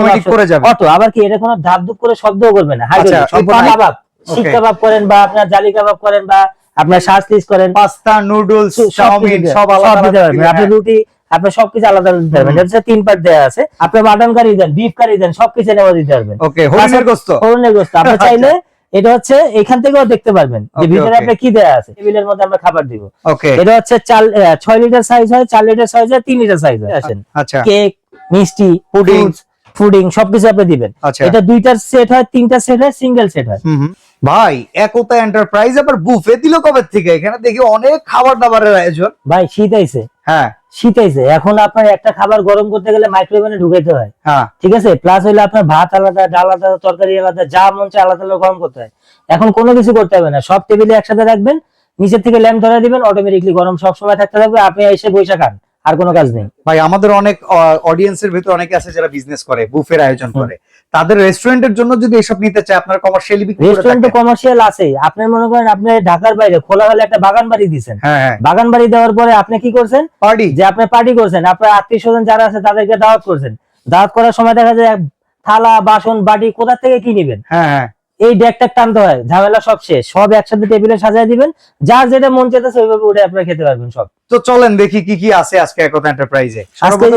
Automatic করে যাবে। Auto আবার কি এটা কোনো ধাপ ধুপ করে শব্দও করবে না? আচ্ছা, কাবাব শিক কাবাব করেন বা আপনার জালি কাবাব করেন বা আপনার করেন। পাস্তা নুডলস চাউমিন সব আলাদা দিতে আলাদা পারবেন আপনি। রুটি আপনার সবকিছু আলাদা আলাদা দিতে পারবেন। এটা তিন পার্ট দেওয়া আছে আপনি মাটন কারি দেন বিফ কারি দেন সবকিছু নেওয়া দিতে পারবেন। ওকে হরিণের গোস্ত। হরনের গোস্ত। আপনি আচ্ছা। চাইলে এটা হচ্ছে এখান থেকেও দেখতে পারবেন যে ভিতরে. আপনি কি দেওয়া আছে। টেবিলের মধ্যে আমরা খাবার দিব। এটা হচ্ছে চাল ছয় লিটার সাইজ হয় চার লিটার সাইজ হয় তিন লিটার সাইজ হয়। আচ্ছা। কেক মিষ্টি Pudding. ফুডিং সবকিছু আপনি দিবেন। আচ্ছা। এটা দুইটার সেট হয় তিনটা সেট হয় সিঙ্গেল সেট হয়। ভাই একতা এন্টারপ্রাইজ আবার বুফে দিল কবে থেকে? এখানে দেখি অনেক খাবার দাবারের আয়োজন। ভাই শীত আইছে। হ্যাঁ। শীত আইছে। এখন আপনার একটা খাবার গরম করতে গেলে মাইক্রোওভেনে ঢুকাইতে হয়। হ্যাঁ। ঠিক আছে? প্লাস হইলে আপনার ভাত আলাদা ডাল আলাদা তরকারি আলাদা যা মন চায় আলাদা আলাদা গরম করতে হয়। এখন কোনো কিছু করতে হবে না। সব টেবিলে একসাথে রাখবেন নিচের থেকে ল্যাম্প ধরে দিবেন অটোমেটিকলি গরম সব সময় থাকতে থাকবে। আপনি এসে বৈশা খান আর কোনো কাজ নেই। ভাই আমাদের অনেক অডিয়েন্সের ভিতরে অনেকে আছে যারা বিজনেস করে বুফের আয়োজন করে। তাদের রেস্টুরেন্টের জন্য যদি এসব নিতে চায় আপনার কমার্শিয়ালি বিক্রি রেস্টুরেন্ট তো কমার্শিয়াল আছে আপনি মনে করেন আপনি ঢাকার বাইরে খোলা হলে একটা বাগান বাড়ি দিচ্ছেন হ্যাঁ হ্যাঁ। বাগান বাড়ি দেওয়ার পরে আপনি কি করছেন? পার্টি যে আপনি পার্টি করছেন। আপনার আত্মীয় স্বজন যারা আছে তাদেরকে দাওয়াত করছেন। দাওয়াত করার সময় দেখা যায় থালা বাসন বাটি কোথা থেকে কি নিবেন? হ্যাঁ হ্যাঁ। এই ডেকটা টানতে হয় ঝামেলা সব শেষ। সব একসাথে টেবিলে সাজিয়ে দিবেন যার যেটা মন চেতেছে ওইভাবে উঠে আপনারা খেতে পারবেন সব। তো চলেন দেখি কি কি আছে আজকে একতা এন্টারপ্রাইজে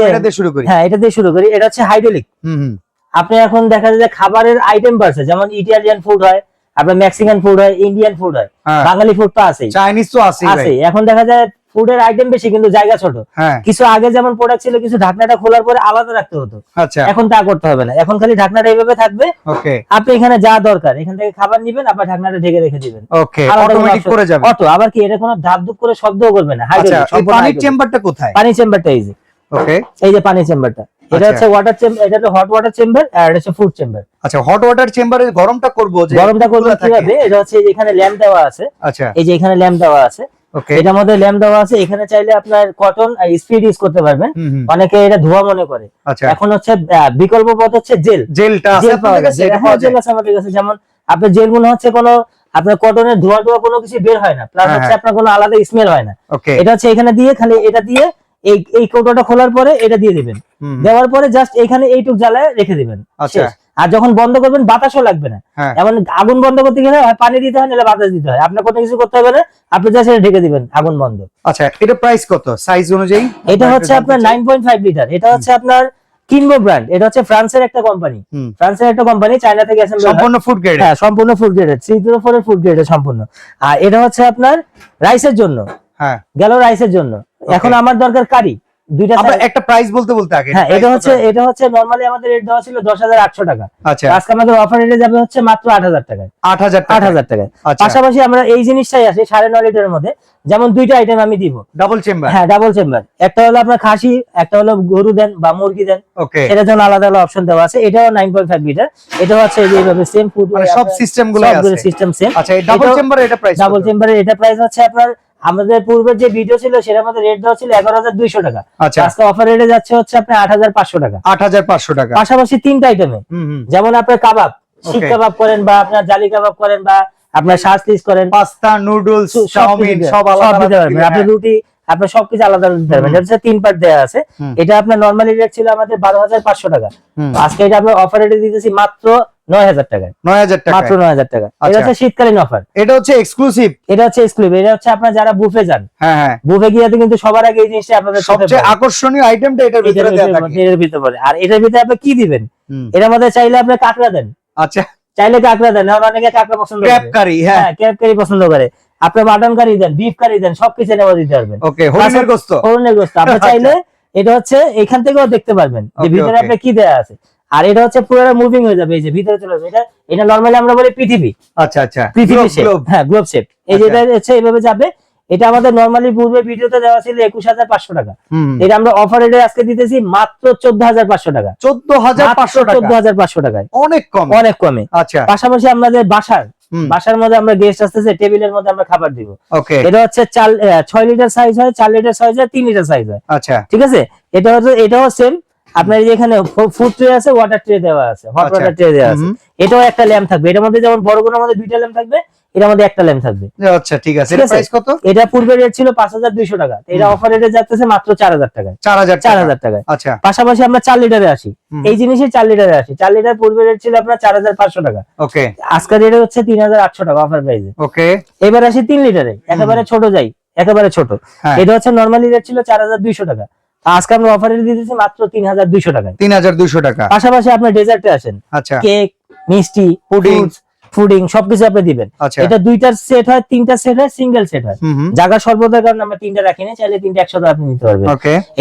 এটা দিয়ে শুরু করি। হ্যাঁ এটা দিয়ে শুরু করি। এটা হচ্ছে হাইড্রোলিক হুম হুম। আপনি এখন দেখা যায় যে খাবারের আইটেম বাড়ছে যেমন ইটালিয়ান ফুড হয় আপনার মেক্সিকান ফুড হয় ইন্ডিয়ান ফুড হয় হ্যাঁ। বাঙালি ফুড তো আছেই। চাইনিজ তো আছে আছে এখন দেখা যায় ফুডের আইটেম বেশি কিন্তু জায়গা ছোট। হ্যাঁ। কিছু আগে যেমন প্রোডাক্ট ছিল কিছু ঢাকনাটা খোলার পরে আলাদা রাখতে হতো। আচ্ছা। এখন তা করতে হবে না। এখন খালি ঢাকনাটা এইভাবে থাকবে। ওকে। আপনি এখানে যা দরকার এখান থেকে খাবার নিবেন আপনার ঢাকনাটা ঢেকে রেখে দিবেন। ওকে অটোমেটিক করে যাবে। অটো আবার কি এটা কোনো ধাপ ধুপ করে শব্দও করবে না। আচ্ছা পানির hydraulic। চেম্বারটা কোথায়? পানি চেম্বারটা এই যে। ওকে। এই যে পানি চেম্বারটা। এটা আচ্ছা। হচ্ছে ওয়াটার চেম্বার এটা হচ্ছে হট ওয়াটার চেম্বার আর এটা হচ্ছে ফুড চেম্বার আচ্ছা হট ওয়াটার চেম্বারে গরমটা করব যে গরমটা থাকে। কীভাবে? এটা হচ্ছে এখানে ল্যাম্প দেওয়া আছে। আচ্ছা। এই যে এখানে ল্যাম্প দেওয়া আছে। এটার মধ্যে ল্যাম্প দেওয়া আছে এখানে চাইলে আপনার কটন স্পিড ইউজ করতে পারবেন। অনেকে এটা ধোয়া মনে করে। আচ্ছা। এখন হচ্ছে বিকল্প পথ হচ্ছে জেল জেলটা আছে জেল এটা আছে আমাদের কাছে। যেমন আপনার জেল মনে হচ্ছে কোনো আপনার কটনের ধোয়া টোয়া কোনো কিছু বের হয় না। প্লাস হ্যাঁ, হচ্ছে হ্যাঁ। আপনার কোনো আলাদা স্মেল হয় না। এটা হচ্ছে এখানে দিয়ে খালি এটা দিয়ে এই এই কৌটোটা খোলার পরে এটা দিয়ে দিবেন। দেওয়ার পরে জাস্ট এখানে এইটুক জ্বালায় রেখে দিবেন। আচ্ছা। আর যখন বন্ধ করবেন বাতাসও লাগবে না। হ্যাঁ। এমন আগুন বন্ধ করতে গেলে হয় পানি দিতে হয় নাহলে বাতাস দিতে হয়। আপনার কোনো কিছু করতে হবে না আপনি জাস্ট এটা ঢেকে দিবেন আগুন বন্ধ। আচ্ছা এটা প্রাইস কত? সাইজ অনুযায়ী? এটা হচ্ছে আপনার নাইন পয়েন্ট ফাইভ লিটার এটা হচ্ছে আপনার কিনবো ব্র্যান্ড এটা হচ্ছে ফ্রান্সের একটা কোম্পানি। ফ্রান্সের একটা কোম্পানি চায়না থেকে অ্যাসেম্বল সম্পূর্ণ ফুড গ্রেড হ্যাঁ সম্পূর্ণ food grade three zero four এর ফুড গ্রেডেড সম্পূর্ণ। আর এটা হচ্ছে আপনার রাইসের জন্য। হ্যাঁ। গেল রাইসের জন্য। এখন আমার দরকার কারি দুইটা একটা প্রাইস বলতে বলতে আগে। হ্যাঁ এটা হচ্ছে এটা হচ্ছে নরমালি আমাদের রেট দেওয়া ছিল দশ হাজার আটশো টাকা। আচ্ছা। আজকে আমাদের অফার রেটে যাবে হচ্ছে মাত্র আট হাজার টাকায়। আট হাজার টাকায়। আচ্ছা। পাশাপাশি আমরা এই জিনিসটাই আছে সাড়ে নয় লিটারের মধ্যে। যেমন দুইটা আইটেম আমি দিব। ডাবল চেম্বার হ্যাঁ ডাবল চেম্বার একটা হলো আপনার খাসি একটা হলো গরু দেন বা মুরগি দেন। এটার জন্য আলাদা আলাদা অপশন দেওয়া আছে। এটাও নাইন পয়েন্ট ফাইভ লিটার এটা হচ্ছে এইভাবে সেম ফুড মানে সব সিস্টেমগুলো আছে। সিস্টেম সেম আচ্ছা এই ডাবল চেম্বার এটা প্রাইস ডাবল এটা প্রাইস হচ্ছে আপনার আমাদের পূর্বের যে ভিডিও ছিল সেটার মধ্যে রেট দেওয়া ছিল এগারো হাজার দুইশো টাকা। আচ্ছা। আজকে অফার রেটে যাচ্ছে হচ্ছে আপনার আট হাজার পাঁচশো টাকা। আট হাজার পাঁচশো টাকা। পাশাপাশি তিনটা আইটেমে যেমন আপনার কাবাব শিক কাবাব করেন বা আপনার জালি কাবাব করেন বা আপনার শ্বাস লিস করেন। পাস্তা নুডলস চাউমিন সব আলাদা আপনি হ্যাঁ। রুটি আপনার সবকিছু আলাদা আলাদা দিতে পারবেন। এটা তিন পার্ট দেওয়া আছে। এটা আপনার নর্মালি রেট ছিল আমাদের বারো হাজার পাঁচশো টাকা। আজকে এটা আপনার অফার রেটে দিতেছি মাত্র নয় হাজার টাকায়। নয় হাজার টাকা মাত্র নয় হাজার টাকা এটা আচ্ছা। হচ্ছে শীতকালীন অফার এটা হচ্ছে এক্সক্লুসিভ এটা হচ্ছে এক্সক্লুসিভ এটা হচ্ছে আপনার যারা বুফে যান হ্যাঁ হ্যাঁ। বুফে গিয়ে কিন্তু সবার আগে এই জিনিসটা আপনাদের সবচেয়ে আকর্ষণীয় আইটেমটা এটার এটার ভিতরে দেওয়া থাকে। এটার ভিতরে পড়ে। আর এটার ভিতরে আপনি কি দিবেন? এটার মধ্যে চাইলে আপনি কাঁকড়া দেন। আচ্ছা। চাইলে কাঁকড়া দেন। আর অনেকে কাঁকড়া পছন্দ ক্র্যাব করে। কারি হ্যাঁ। কারি পছন্দ করে। আপনি মাটন কারি দেন বিফ কারি দেন সবকিছু নেওয়া দিতে পারবেন। ওকে হরিণের গোস্ত। হরনের গোস্ত। আপনি আচ্ছা। চাইলে এটা হচ্ছে এখান থেকেও দেখতে পারবেন যে ভিতরে. আপনি কি দেয়া আছে। আর এটা হচ্ছে পুরো মুভিং হয়ে যাবে এই যে ভিতরে চলে যাবে এটা এটা নরমালি আমরা বলি পৃথিবী। আচ্ছা আচ্ছা। পৃথিবী শেপ হ্যাঁ গ্লোব শেপ এই যে আচ্ছা। এটা হচ্ছে এইভাবে যাবে। এটা আমাদের নরমালি পূর্বে ভিডিওতে দেওয়া ছিল একুশ হাজার পাঁচশো টাকা। এটা আমরা অফার রেটে আজকে দিতেছি মাত্র চোদ্দ হাজার পাঁচশো টাকা। চোদ্দ হাজার পাঁচশো চোদ্দ টাকা। হাজার পাঁচশো টাকায়। অনেক কম। অনেক কমে। আচ্ছা। পাশাপাশি আমাদের বাসার বাসার মধ্যে আমরা গেস্ট আসতেছে টেবিলের মধ্যে আমরা খাবার দিব। ওকে এটা হচ্ছে ছয় লিটার সাইজ হয় চার লিটার সাইজ হয় তিন লিটার সাইজ হয়। আচ্ছা। ঠিক আছে? এটা হচ্ছে এটাও সেম আপনার এই যে এখানে ফুড ট্রে আছে ওয়াটার ট্রে দেওয়া আছে হট। ওয়াটার ট্রে দেওয়া আছে। এটাও একটা ল্যাম্প থাকবে। এটার মধ্যে যেমন বড়গুলোর মধ্যে দুইটা ল্যাম্প থাকবে এটার মধ্যে একটা ল্যাম্প থাকবে। আচ্ছা ঠিক আছে। এটা প্রাইস কত? এটা পূর্বে রেট ছিল পাঁচ হাজার দুইশো টাকা। তো এটা অফার রেটে যাচ্ছে মাত্র চার হাজার টাকায়। চার হাজার চার টাকা। আচ্ছা। পাশাপাশি আমরা চার লিটারে আসি। এই জিনিসই চার লিটারে আসি। চার লিটার পূর্বে রেট ছিল আপনার চার হাজার পাঁচশো টাকা। ওকে। আজকের রেটে হচ্ছে তিন হাজার আটশো টাকা অফার প্রাইসে ওকে। এবার আসি তিন লিটারে। একেবারে ছোট যাই। একেবারে ছোট। হ্যাঁ। এটা হচ্ছে নর্মালি রেট ছিল চার হাজার দুইশো টাকা। আজকে আমরা অফার দিতেছি মাত্র তিন হাজার দুইশো টাকায় তিন হাজার দুইশো টাকা। পাশাপাশি আপনার ডেজার্টে আসেন। আচ্ছা। কেক মিষ্টি Pudding. ফুডিং সবকিছু আপনি দিবেন। আচ্ছা। এটা দুইটার সেট হয় তিনটা সেট হয় সিঙ্গেল সেট হয়। জায়গা সর্বদার কারণে আমরা তিনটা রাখি না চাইলে তিনটা একসাথে আপনি নিতে পারবেন।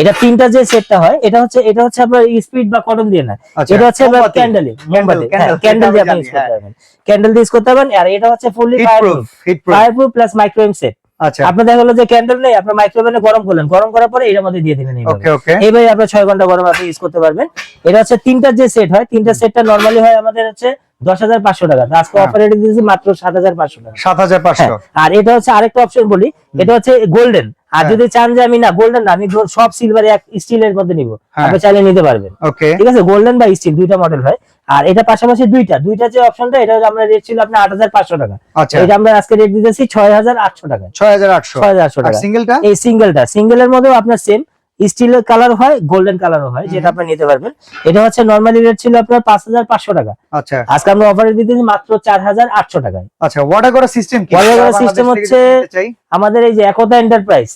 এটা তিনটা যে সেটটা হয় এটা হচ্ছে এটা হচ্ছে আপনার স্পিড বা কটন দিয়ে না। আচ্ছা এটা হচ্ছে মোমবাতি। ক্যান্ডেল মোমবাতি। ক্যান্ডেল দিয়ে আপনি ইউজ করতে পারবেন। ক্যান্ডেল দিয়ে ইউজ করতে পারবেন আর এটা হচ্ছে fully heat fire proof fire proof plus microwave set আচ্ছা। আপনি দেখা গেলো যে ক্যান্ডেল নেই আপনার মাইক্রোওভেনে গরম করলেন। গরম করার পরে এটার মধ্যে দিয়ে এইভাবে। ওকে ওকে এইভাবে আপনার ছয় ঘণ্টা গরম আপনি ইউজ করতে পারবেন। এটা হচ্ছে তিনটা যে সেট হয় তিনটা সেটটা নর্মালি হয় আমাদের হচ্ছে দশ হাজার পাঁচশো টাকা। আজকে হ্যাঁ। দিয়েছি মাত্র সাত হাজার পাঁচশো টাকা। সাত হাজার হ্যাঁ, পাঁচশো আর এটা হচ্ছে আরেকটা অপশন বলি। এটা হচ্ছে গোল্ডেন আর হ্যাঁ। যদি চান যে আমি না গোল্ডেন আমি সব সিলভার এক স্টিলের মধ্যে নিব। হ্যাঁ। আপনি চাইলে নিতে পারবেন। ঠিক আছে? গোল্ডেন বা স্টিল দুইটা মডেল হয় আর এটা পাশাপাশি দুইটা। দুইটা যে অপশনটা এটা আমরা রেট ছিল আপনার আট হাজার পাঁচশো টাকা। আচ্ছা। এটা আমরা আজকে রেট দিতেছি ছয় হাজার আটশো টাকা। ছয় হাজার আটশো। ছয় হাজার আটশো টাকা। সিঙ্গেলটা এই সিঙ্গেলটা সিঙ্গেলের মধ্যেও আপনার সেম স্টিলের কালার হয় গোল্ডেন কালারও হয় যেটা আপনি নিতে পারবেন। এটা হচ্ছে নর্মালি রেট ছিল আপনার পাঁচ হাজার পাঁচশো টাকা। আচ্ছা। আজকে আমরা অফারে দিতেছি মাত্র চার হাজার আটশো টাকায়। আচ্ছা ওয়াটার করা সিস্টেম কি? Order করার system হচ্ছে- আমাদের এই যে Ekta enterprise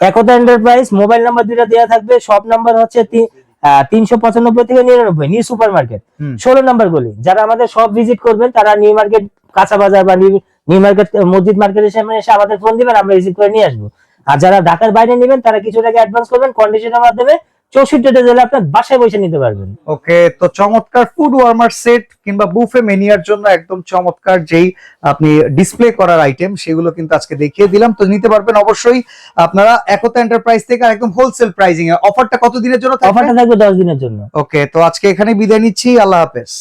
Ekta enterprise mobile number দুইটা দেওয়া থাকবে সব নাম্বার হচ্ছে তিনশো পঁচানব্বই থেকে নিরানব্বই নিউ সুপার মার্কেট ষোলো নাম্বার গলি। যারা আমাদের সব ভিজিট করবেন তারা নিউ মার্কেট কাঁচা বাজার বা নিউ নিউ মার্কেট মসজিদ মার্কেটের সামনে এসে আমাদের ফোন দিবেন আমরা রিসিভ করে নিয়ে আসব। আর যারা ঢাকার বাইরে নেবেন তারা কিছু টাকা অ্যাডভান্স করবেন কন্ডিশনের মাধ্যমে চৌষট্টি জেলা আপনার বাসায় বসে নিতে পারবেন। ওকে তো চমৎকার ফুড ওয়ার্মার সেট কিংবা বুফে মেনিয়ার জন্য একদম চমৎকার যেই আপনি ডিসপ্লে করার আইটেম সেগুলো কিন্তু আজকে দেখিয়ে দিলাম। তো নিতে পারবেন অবশ্যই আপনারা একতা এন্টারপ্রাইজ থেকে আর একদম হোলসেল প্রাইজিং এ। অফারটা কত দিনের জন্য অফারটা থাকবে দশ দিনের জন্য। ওকে তো আজকে এখানে বিদায় নিচ্ছি আল্লাহ হাফেজ।